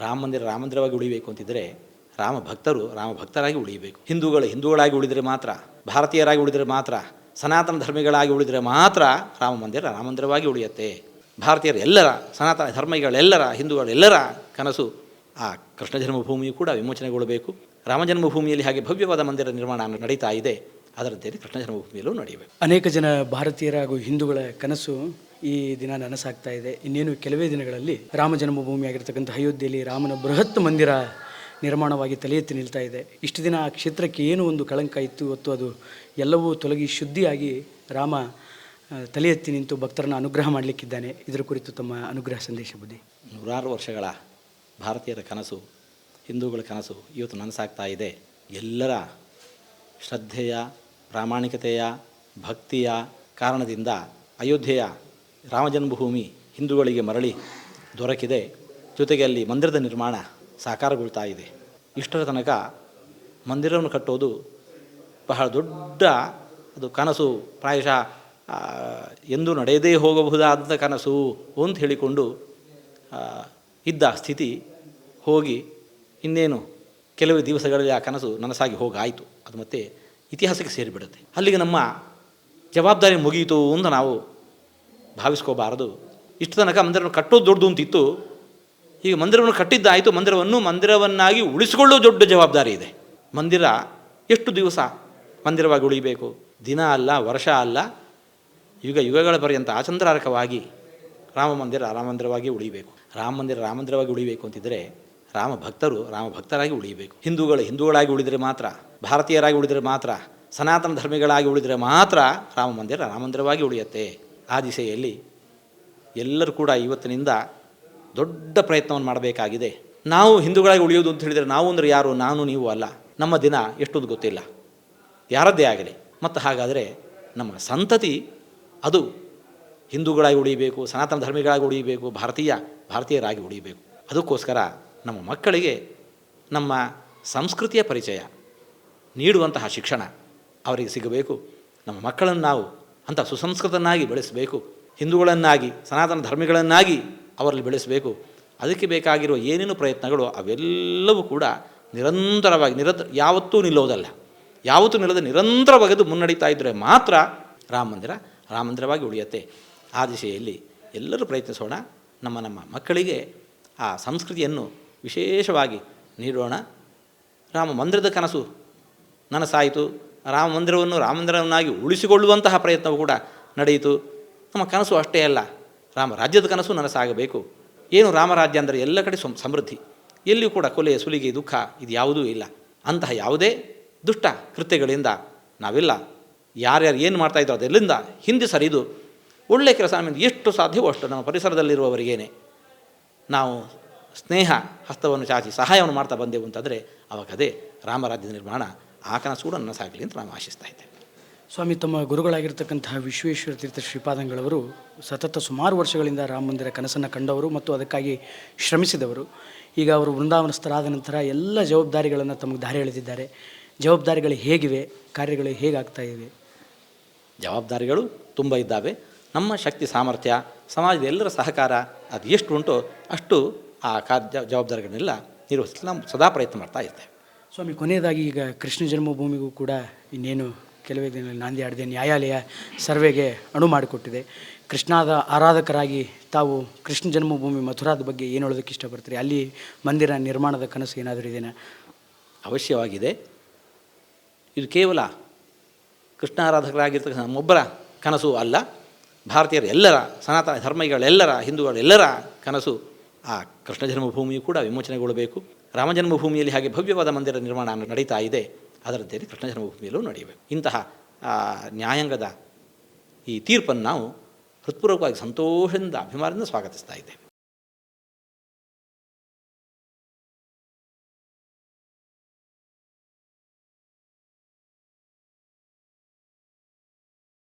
ರಾಮ ಮಂದಿರ ರಾಮ ಮಂದಿರವಾಗಿ ಉಳಿಬೇಕು ಅಂತಿದ್ದರೆ ರಾಮ ಭಕ್ತರು ರಾಮ ಭಕ್ತರಾಗಿ ಉಳಿಯಬೇಕು ಹಿಂದೂಗಳು ಹಿಂದೂಗಳಾಗಿ ಉಳಿದರೆ ಮಾತ್ರ, ಭಾರತೀಯರಾಗಿ ಉಳಿದರೆ ಮಾತ್ರ, ಸನಾತನ ಧರ್ಮಿಗಳಾಗಿ ಉಳಿದರೆ ಮಾತ್ರ ರಾಮ ಮಂದಿರ ರಾಮ ಮಂದಿರವಾಗಿ ಉಳಿಯುತ್ತೆ. ಭಾರತೀಯರ ಎಲ್ಲರ, ಸನಾತನ ಧರ್ಮಿಗಳೆಲ್ಲರ, ಹಿಂದೂಗಳೆಲ್ಲರ ಕನಸು ಆ ಕೃಷ್ಣ ಜನ್ಮಭೂಮಿಯು ಕೂಡ ವಿಮೋಚನೆಗೊಳ್ಳಬೇಕು. ರಾಮ ಜನ್ಮಭೂಮಿಯಲ್ಲಿ ಹಾಗೆ ಭವ್ಯವಾದ ಮಂದಿರ ನಿರ್ಮಾಣ ನಡೀತಾ ಇದೆ. ಅದರಂತೆ ಕೃಷ್ಣ ಜನ್ಮಭೂಮಿಯಲ್ಲೂ ನಡೆಯಬೇಕು. ಅನೇಕ ಜನ ಭಾರತೀಯರ ಹಾಗೂ ಹಿಂದೂಗಳ ಕನಸು ಈ ದಿನ ನನಸಾಗ್ತಾ ಇದೆ. ಇನ್ನೇನು ಕೆಲವೇ ದಿನಗಳಲ್ಲಿ ರಾಮ ಜನ್ಮಭೂಮಿ ಆಗಿರ್ತಕ್ಕಂಥ ಅಯೋಧ್ಯೆಯಲ್ಲಿ ರಾಮನ ಬೃಹತ್ ಮಂದಿರ ನಿರ್ಮಾಣವಾಗಿ ತಲೆ ಎತ್ತಿ ನಿಲ್ತಾ ಇದೆ. ಇಷ್ಟು ದಿನ ಆ ಕ್ಷೇತ್ರಕ್ಕೆ ಏನು ಒಂದು ಕಳಂಕ ಇತ್ತು ಇವತ್ತು ಅದು ಎಲ್ಲವೂ ತೊಲಗಿ ಶುದ್ಧಿಯಾಗಿ ರಾಮ ತಲೆ ಎತ್ತಿ ನಿಂತು ಭಕ್ತರನ್ನು ಅನುಗ್ರಹ ಮಾಡಲಿಕ್ಕಿದ್ದಾನೆ. ಇದರ ಕುರಿತು ತಮ್ಮ ಅನುಗ್ರಹ ಸಂದೇಶ ಬುದ್ಧಿ. ನೂರಾರು ವರ್ಷಗಳ ಭಾರತೀಯರ ಕನಸು, ಹಿಂದೂಗಳ ಕನಸು ಇವತ್ತು ನನಸಾಗ್ತಾ ಇದೆ. ಎಲ್ಲರ ಶ್ರದ್ಧೆಯ, ಪ್ರಾಮಾಣಿಕತೆಯ, ಭಕ್ತಿಯ ಕಾರಣದಿಂದ ಅಯೋಧ್ಯೆಯ ರಾಮಜನ್ಮಭೂಮಿ ಹಿಂದೂಗಳಿಗೆ ಮರಳಿ ದೊರಕಿದೆ. ಜೊತೆಗೆ ಅಲ್ಲಿ ಮಂದಿರದ ನಿರ್ಮಾಣ ಸಾಕಾರಗೊಳ್ತಾ ಇದೆ. ಇಷ್ಟರ ತನಕ ಮಂದಿರವನ್ನು ಕಟ್ಟೋದು ಬಹಳ ದೊಡ್ಡ ಅದು ಕನಸು. ಪ್ರಾಯಶಃ ಎಂದು ನಡೆಯದೇ ಹೋಗಬಹುದಾದ ಕನಸು ಅಂತ ಹೇಳಿಕೊಂಡು ಇದ್ದ ಸ್ಥಿತಿ ಹೋಗಿ ಇನ್ನೇನು ಕೆಲವು ದಿವಸಗಳಲ್ಲಿ ಆ ಕನಸು ನನಸಾಗಿ ಹೋಗಾಯಿತು. ಅದು ಮತ್ತೆ ಇತಿಹಾಸಕ್ಕೆ ಸೇರಿಬಿಡುತ್ತೆ. ಅಲ್ಲಿಗೆ ನಮ್ಮ ಜವಾಬ್ದಾರಿ ಮುಗಿಯಿತು ಅಂತ ನಾವು ಭಾವಿಸ್ಕೋಬಾರದು. ಇಷ್ಟು ತನಕ ಮಂದಿರವನ್ನು ಕಟ್ಟೋದು ದೊಡ್ಡದು ಅಂತಿತ್ತು. ಈಗ ಮಂದಿರವನ್ನು ಕಟ್ಟಿದ್ದಾಯಿತು, ಮಂದಿರವನ್ನು ಮಂದಿರವನ್ನಾಗಿ ಉಳಿಸಿಕೊಳ್ಳೋ ದೊಡ್ಡ ಜವಾಬ್ದಾರಿ ಇದೆ. ಮಂದಿರ ಎಷ್ಟು ದಿವಸ ಮಂದಿರವಾಗಿ ಉಳಿಬೇಕು? ದಿನ ಅಲ್ಲ, ವರ್ಷ ಅಲ್ಲ. ಯುಗ ಯುಗಗಳ ಪರ್ಯಂತ ಆಚಂದ್ರಾರಕವಾಗಿ ರಾಮ ಮಂದಿರ ರಾಮ ಮಂದಿರವಾಗಿ ಉಳಿಬೇಕು. ರಾಮ ಮಂದಿರ ರಾಮ ಮಂದಿರವಾಗಿ ಉಳಿಬೇಕು ಅಂತಿದ್ದರೆ ರಾಮ ಭಕ್ತರು ರಾಮ ಭಕ್ತರಾಗಿ ಉಳಿಬೇಕು. ಹಿಂದೂಗಳು ಹಿಂದೂಗಳಾಗಿ ಉಳಿದರೆ ಮಾತ್ರ, ಭಾರತೀಯರಾಗಿ ಉಳಿದರೆ ಮಾತ್ರ, ಸನಾತನ ಧರ್ಮಿಗಳಾಗಿ ಉಳಿದರೆ ಮಾತ್ರ ರಾಮ ಮಂದಿರ ರಾಮ ಮಂದಿರವಾಗಿ ಉಳಿಯುತ್ತೆ. ಆ ದಿಸೆಯಲ್ಲಿ ಎಲ್ಲರೂ ಕೂಡ ಇವತ್ತಿನಿಂದ ದೊಡ್ಡ ಪ್ರಯತ್ನವನ್ನು ಮಾಡಬೇಕಾಗಿದೆ. ನಾವು ಹಿಂದೂಗಳಾಗಿ ಉಳಿಯೋದು ಅಂತ ಹೇಳಿದರೆ ನಾವು ಅಂದರೆ ಯಾರು? ನಾನು, ನೀವು ಅಲ್ಲ. ನಮ್ಮ ದಿನ ಎಷ್ಟೊಂದು ಗೊತ್ತಿಲ್ಲ. ಯಾರದ್ದೇ ಆಗಲಿ. ಮತ್ತು ಹಾಗಾದರೆ ನಮ್ಮ ಸಂತತಿ ಅದು ಹಿಂದೂಗಳಾಗಿ ಉಳಿಯಬೇಕು ಸನಾತನ ಧರ್ಮಿಗಳಾಗಿ ಉಳಿಯಬೇಕು ಭಾರತೀಯ, ಭಾರತೀಯರಾಗಿ ಉಳಿಯಬೇಕು ಅದಕ್ಕೋಸ್ಕರ ನಮ್ಮ ಮಕ್ಕಳಿಗೆ ನಮ್ಮ ಸಂಸ್ಕೃತಿಯ ಪರಿಚಯ ನೀಡುವಂತಹ ಶಿಕ್ಷಣ ಅವರಿಗೆ ಸಿಗಬೇಕು. ನಮ್ಮ ಮಕ್ಕಳನ್ನು ನಾವು ಅಂಥ ಸುಸಂಸ್ಕೃತನಾಗಿ ಬೆಳೆಸಬೇಕು, ಹಿಂದೂಗಳನ್ನಾಗಿ, ಸನಾತನ ಧರ್ಮಿಗಳನ್ನಾಗಿ ಅವರಲ್ಲಿ ಬೆಳೆಸಬೇಕು. ಅದಕ್ಕೆ ಬೇಕಾಗಿರುವ ಏನೇನು ಪ್ರಯತ್ನಗಳು ಅವೆಲ್ಲವೂ ಕೂಡ ನಿರಂತರವಾಗಿ ನಿರಂತರ ಯಾವತ್ತೂ ನಿಲ್ಲೋದಲ್ಲ ಯಾವತ್ತೂ ನಿಲ್ಲದೆ ನಿರಂತರವಾಗಿ ಅದು ಮುನ್ನಡೀತಾ ಇದ್ದರೆ ಮಾತ್ರ ರಾಮ ಮಂದಿರ ರಾಮ ಮಂದಿರವಾಗಿ ಉಳಿಯುತ್ತೆ. ಆ ದಿಶೆಯಲ್ಲಿ ಎಲ್ಲರೂ ಪ್ರಯತ್ನಿಸೋಣ. ನಮ್ಮ ನಮ್ಮ ಮಕ್ಕಳಿಗೆ ಆ ಸಂಸ್ಕೃತಿಯನ್ನು ವಿಶೇಷವಾಗಿ ನೀಡೋಣ. ರಾಮ ಮಂದಿರದ ಕನಸು ನನಸಾಯಿತು. ರಾಮ ಮಂದಿರವನ್ನು ರಾಮ ಮಂದಿರವನ್ನಾಗಿ ಉಳಿಸಿಕೊಳ್ಳುವಂತಹ ಪ್ರಯತ್ನವು ಕೂಡ ನಡೆಯಿತು. ನಮ್ಮ ಕನಸು ಅಷ್ಟೇ ಅಲ್ಲ. ರಾಮ ರಾಜ್ಯದ ಕನಸು ನನಸಾಗಬೇಕು. ಏನು ರಾಮರಾಜ್ಯ ಅಂದರೆ ಎಲ್ಲ ಕಡೆ ಸಮೃದ್ಧಿ. ಎಲ್ಲಿಯೂ ಕೂಡ ಕೊಲೆ, ಸುಲಿಗೆ, ದುಃಖ ಇದು ಯಾವುದೂ ಇಲ್ಲ. ಅಂತಹ ಯಾವುದೇ ದುಷ್ಟ ಕೃತ್ಯಗಳಿಂದ ನಾವೆಲ್ಲ. ಯಾರ್ಯಾರು ಏನು ಮಾಡ್ತಾಯಿದ್ರು ಅದೆಲ್ಲಿಂದ ಹಿಂದೆ ಸರಿದು ಒಳ್ಳೆಯ ಕೆಲಸ ನಮ್ಮಿಂದ ಎಷ್ಟು ಸಾಧ್ಯವೋ ಅಷ್ಟು ನಮ್ಮ ಪರಿಸರದಲ್ಲಿರುವವರಿಗೇನೆ. ನಾವು ಸ್ನೇಹ, ಹಸ್ತವನ್ನು ಚಾಚಿ ಸಹಾಯವನ್ನು ಮಾಡ್ತಾ ಬಂದೆವು ಅಂತಂದರೆ ಅವಾಗ ಅದೇ ರಾಮರಾಜ್ಯ ನಿರ್ಮಾಣ. ಆ ಕನಸು ಕೂಡ ನನಸಾಗಲಿ ಅಂತ ನಾನು ಆಶಿಸ್ತಾ ಇದ್ದೇನೆ. ಸ್ವಾಮಿ ತಮ್ಮ ಗುರುಗಳಾಗಿರ್ತಕ್ಕಂತಹ ವಿಶ್ವೇಶ್ವರ ತೀರ್ಥ ಶ್ರೀಪಾದಂಗಳವರು ಸತತ ಸುಮಾರು ವರ್ಷಗಳಿಂದ ರಾಮ ಮಂದಿರ ಕನಸನ್ನು ಕಂಡವರು ಮತ್ತು ಅದಕ್ಕಾಗಿ ಶ್ರಮಿಸಿದವರು. ಈಗ ಅವರು ವೃಂದಾವನಸ್ಥರಾದ ನಂತರ ಎಲ್ಲ ಜವಾಬ್ದಾರಿಗಳನ್ನು ತಮಗೆ ದಾರಿ ಎಳೆದಿದ್ದಾರೆ. ಜವಾಬ್ದಾರಿಗಳು ಹೇಗಿವೆ? ಕಾರ್ಯಗಳು ಹೇಗಾಗ್ತಾ ಇವೆ? ಜವಾಬ್ದಾರಿಗಳು ತುಂಬ ಇದ್ದಾವೆ. ನಮ್ಮ ಶಕ್ತಿ ಸಾಮರ್ಥ್ಯ ಸಮಾಜದ ಎಲ್ಲರ ಸಹಕಾರ ಅದು ಎಷ್ಟು ಉಂಟೋ ಅಷ್ಟು ಆ ಕಾರ್ಯ ಜವಾಬ್ದಾರಿಗಳನ್ನೆಲ್ಲ ನಿರ್ವಹಿಸಲು ನಾವು ಸದಾ ಪ್ರಯತ್ನ ಮಾಡ್ತಾ ಇರ್ತೇವೆ. ಸ್ವಾಮಿ, ಕೊನೆಯದಾಗಿ ಈಗ ಕೃಷ್ಣ ಜನ್ಮಭೂಮಿಗೂ ಕೂಡ ಇನ್ನೇನು ಕೆಲವೇ ದಿನಗಳಲ್ಲಿ ನಾಂದಿ ಆಡಿದೆ ನ್ಯಾಯಾಲಯ ಸರ್ವೆಗೆ ಅಣು ಮಾಡಿಕೊಟ್ಟಿದೆ. ಕೃಷ್ಣಾದ ಆರಾಧಕರಾಗಿ ತಾವು ಕೃಷ್ಣ ಜನ್ಮಭೂಮಿ ಮಥುರಾದ ಬಗ್ಗೆ ಏನು ಹೇಳೋದಕ್ಕೆ ಇಷ್ಟಪಡ್ತೀರಿ? ಅಲ್ಲಿ ಮಂದಿರ ನಿರ್ಮಾಣದ ಕನಸು ಏನಾದರೂ ಇದೆಯಾ? ಅವಶ್ಯವಾಗಿದೆ. ಇದು ಕೇವಲ ಕೃಷ್ಣ ಆರಾಧಕರಾಗಿರ್ತಕ್ಕಂಥ ನಮ್ಮೊಬ್ಬರ ಕನಸು ಅಲ್ಲ. ಭಾರತೀಯರ ಎಲ್ಲರ, ಸನಾತನ ಧರ್ಮಿಗಳೆಲ್ಲರ, ಹಿಂದೂಗಳೆಲ್ಲರ ಕನಸು ಆ ಕೃಷ್ಣ ಜನ್ಮಭೂಮಿಯು ಕೂಡ ವಿಮೋಚನೆಗೊಳ್ಳಬೇಕು. ರಾಮ ಜನ್ಮಭೂಮಿಯಲ್ಲಿ ಹಾಗೆ ಭವ್ಯವಾದ ಮಂದಿರ ನಿರ್ಮಾಣ ನಡೀತಾ ಇದೆ. ಅದರದ್ದೇ ಕೃಷ್ಣ ಜನ್ಮಭೂಮಿಯಲ್ಲೂ ನಡೆಯಬೇಕು ಇಂತಹ ನ್ಯಾಯಾಂಗದ ಈ ತೀರ್ಪನ್ನು ನಾವು ಹೃತ್ಪೂರ್ವಕವಾಗಿ ಸಂತೋಷದಿಂದ, ಅಭಿಮಾನದಿಂದ ಸ್ವಾಗತಿಸ್ತಾ ಇದ್ದೇವೆ.